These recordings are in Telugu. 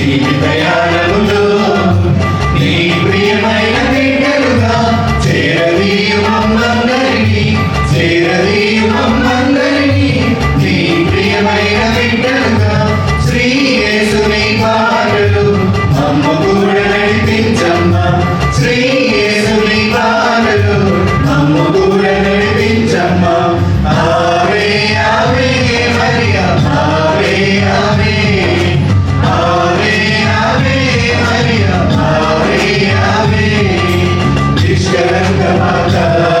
Stephen Mayer. నిష్కలంక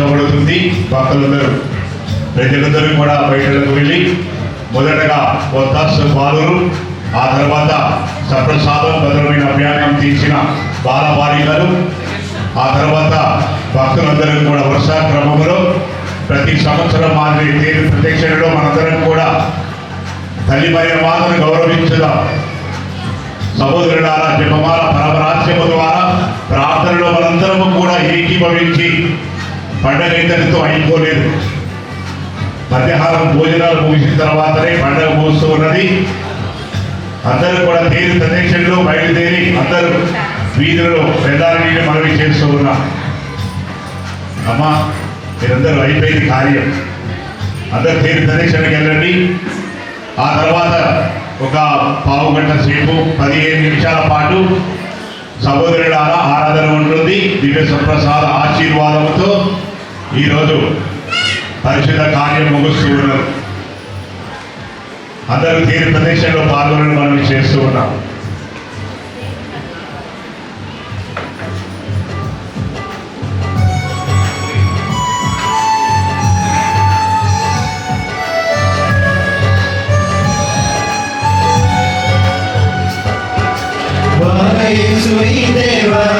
ప్రారంభించబడుతుంది భక్తులందరూ ప్రజలందరూ కూడా బయటకు వెళ్ళి మొదటగా కొత్త బాలురు ఆ తర్వాత సప్రసాదం భద్రమైన అభ్యాసం తీర్చిన బాలబాలికలు ఆ తర్వాత భక్తులందరూ కూడా వర్షా క్రమంలో ప్రతి సంవత్సరం మాదిరి తేలి ప్రత్యక్షలో మనందరం కూడా తల్లి మరియు మాతను గౌరవించుదాం. సహోదరుడారా జపమాల పరమరాజ్యము ద్వారా ప్రార్థనలో మనందరము కూడా ఏకీభవించి పండగ ఇద్దరితో అయిపోలేదు. మధ్యాహ్నం భోజనాలు ముగిసిన తర్వాతనే పండగ ముగుస్తూ ఉన్నది. అందరూ కూడా తీరు ప్రదేశంలో బయలుదేరి అందరూ వీధులలో వెళ్ళాలని మనవి చేస్తూ ఉన్నాం అమ్మా మీరందరూ అయిపోయింది కార్యం. అందరు తీరు ప్రదేశానికి వెళ్ళండి. ఆ తర్వాత ఒక పావు గంట సేపు పదిహేను నిమిషాల పాటు సహోదరులారా ఆరాధన ఉంటుంది. దివ్య సంప్రసాద ఆశీర్వాదంతో ఈరోజు పరిశుద్ధ కార్యం ముగుస్తూ ఉన్నారు అందరూ తీరు ప్రదేశంలో పాల్గొనని మనం చేస్తూ ఉన్నాం. Sweet దేవాలయం